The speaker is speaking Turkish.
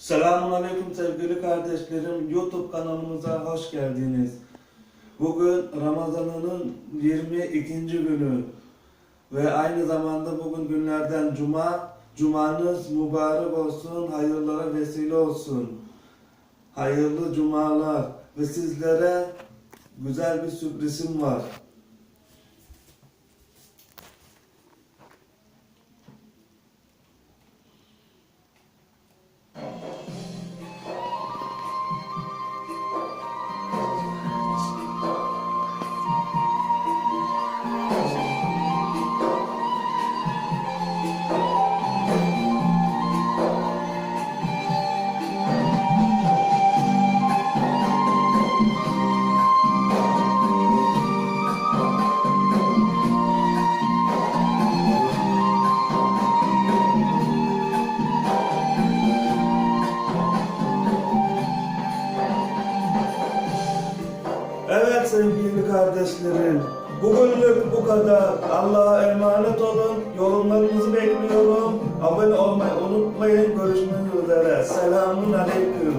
Selamun Aleyküm sevgili kardeşlerim. YouTube kanalımıza hoş geldiniz. Bugün Ramazan'ın 22. günü ve aynı zamanda bugün günlerden Cuma. Cumanız mübarek olsun, hayırlara vesile olsun. Hayırlı cumalar ve sizlere güzel bir sürprizim var. Evet sevgili kardeşlerim. Bugünlük bu kadar. Allah'a emanet olun. Yorumlarınızı bekliyorum. Abone olmayı unutmayın. Görüşmek üzere. Selamun Aleyküm.